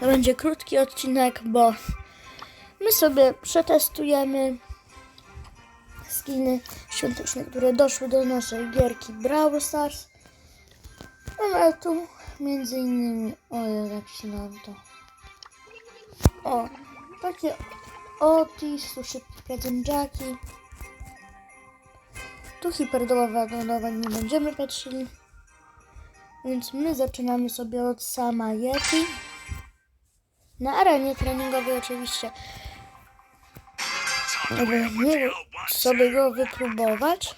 To będzie krótki odcinek, bo my sobie przetestujemy skiny świąteczne, które doszły do naszej gierki Brawl Stars. Mamy tu między innymi, ojej, jak się nam to. O, takie Otis, tu szybki prezent Jackie. Tu hiperdoładowań nie będziemy patrzyli. Więc my zaczynamy sobie od sama Yeti. Na arenie treningowej oczywiście. Żeby sobie go wypróbować.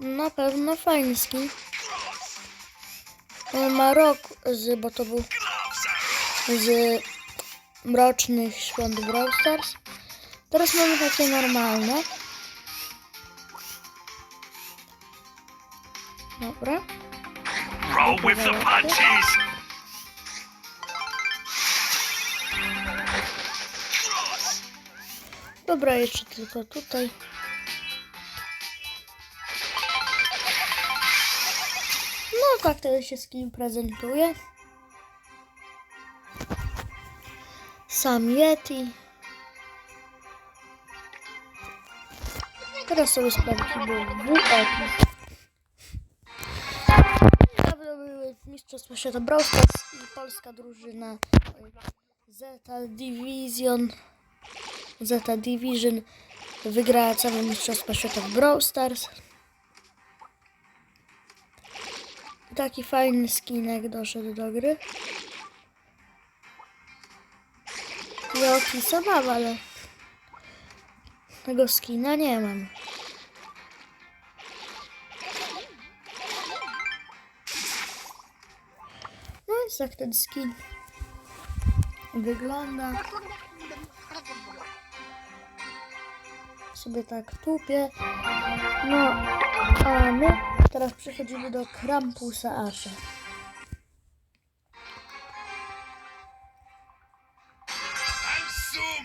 Na pewno fajny skin. On ma rok z, bo to był z mrocznych świąt Brawl Stars. Teraz mamy takie normalne. Dobra. Roll with the punches. Dobra, jeszcze tylko tutaj. No tak to się z kim prezentuje. Sam Yeti. Teraz sobie sprawdzimy WX. Niedawno były Mistrzostwa Świata Brawl i polska drużyna Zeta Division Zeta Division wygrała całe Mistrzostwa Świata w Brawl Stars. Taki fajny skinek doszedł do gry. Ja opisałam, ale tego skina nie mam. No jest jak ten skin wygląda. Sobie tak tupię. No, a my teraz przechodzimy do Krampusa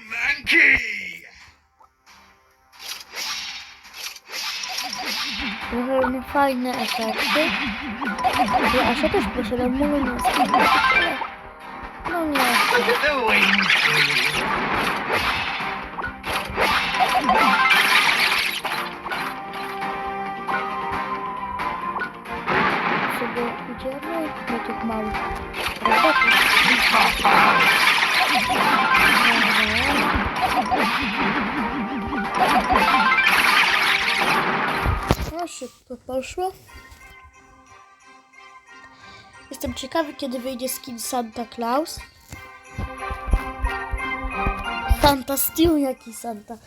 Monkey. Trochę fajne efekty. Ja Asha też poszedłem mówię no nie. Szybko poszło. Jestem ciekawy, kiedy wyjdzie skin Santa Claus. Santa Stew, jaki Santa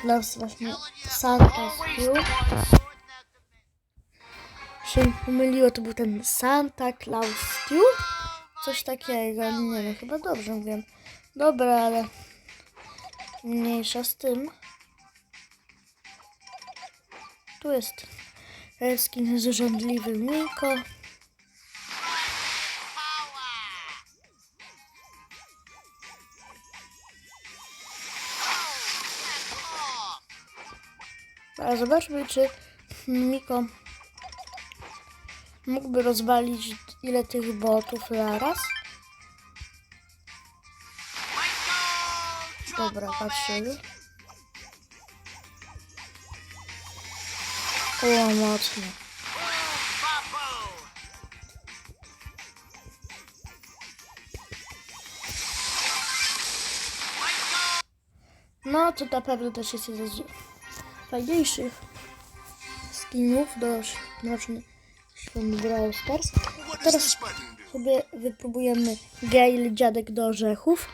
Claus właśnie. Santa Stew się pomyliło, to był ten Santa Claus Stew? Coś takiego, nie wiem, chyba dobrze mówię. Dobra, ale mniejsza z tym. Tu jest skin z Miko. A zobaczmy, czy Miko mógłby rozwalić ile tych botów naraz. Dobra, patrzymy. O, mocno. No, to na pewno też jest jeden z fajniejszych skinów do mrocznych świąt Brawl Stars. Teraz sobie wypróbujemy Gale Dziadek do Orzechów.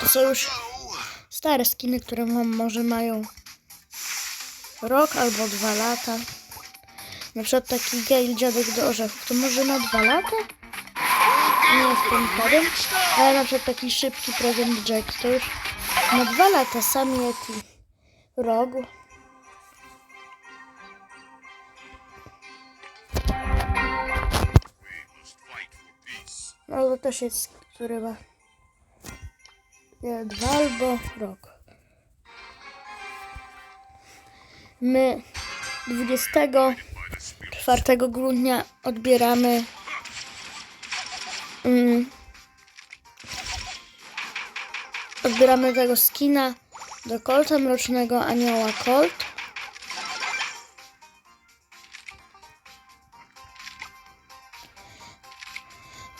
To są już stare skiny, które mam, może mają rok albo dwa lata. Na przykład taki Gale Dziadek do Orzechów, to może na dwa lata? Nie jestem pewien. Ale na przykład taki szybki prezent Jack to już na dwa lata. Sam Yeti rogu. No to też jest, który ma dwa albo rok. My 24 4 grudnia odbieramy mm, odbieramy tego skina do Colta Mrocznego Anioła Colt.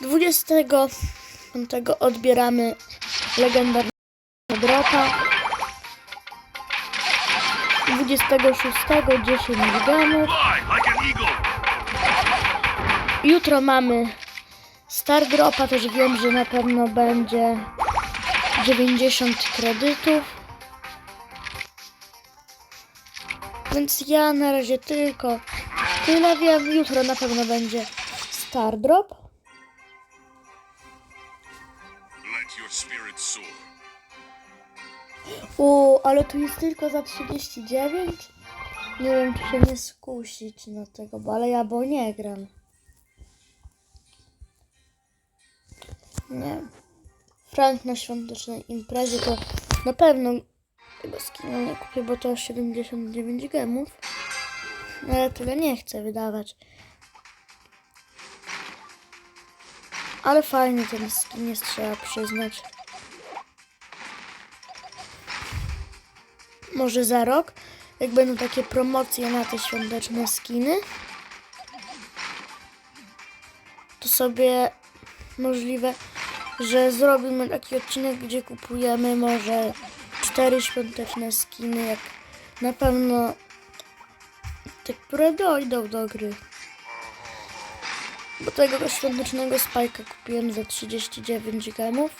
Dwudziestego piątego odbieramy legendarnego dropa. 26 10 gemów. Fly like an eagle. Jutro mamy Star Dropa, też wiem, że na pewno będzie 90 kredytów. Więc ja na razie tylko tyle wiem. Jutro na pewno będzie Star Drop. U, ale tu jest tylko za 39. Nie wiem, czy się nie skusić na tego, bo ale ja bo nie gram. Nie. Frank na świątecznej imprezie to na pewno tego skina nie kupię, bo to 79 gemów. Ale tyle nie chcę wydawać. Ale fajny ten skin jest, trzeba przyznać. może za rok, jak będą takie promocje na te świąteczne skiny, to sobie możliwe, że zrobimy taki odcinek, gdzie kupujemy może cztery świąteczne skiny, jak na pewno te, które dojdą do gry. Bo tego świątecznego spajka kupiłem za 39 gemów.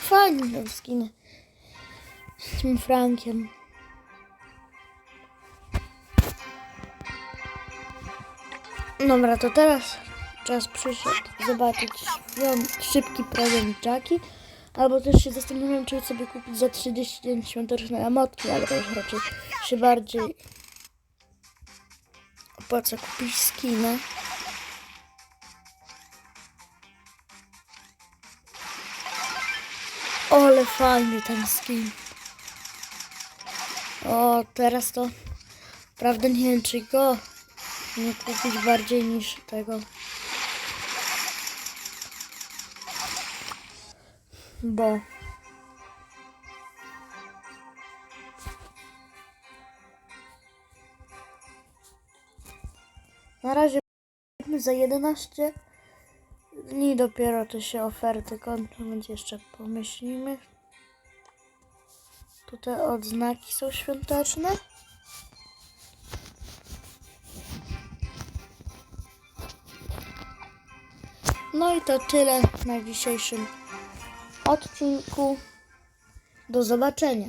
Fajny ten skin. Z tym Frankiem. Dobra, to teraz czas przyszedł zobaczyć szybki prezent Jackie. Albo też się zastanawiam, czy sobie kupić za 39 świąteczne emotki, ale to już raczej się bardziej opłaca kupić skina. Ale fajny ten skin. O, teraz to prawda nie wiem, czy go nie kupić bardziej niż tego. Bo na razie za 11 dni dopiero to się oferty kończą, więc jeszcze pomyślimy. Tutaj odznaki są świąteczne. No i to tyle na dzisiejszym odcinku. Do zobaczenia.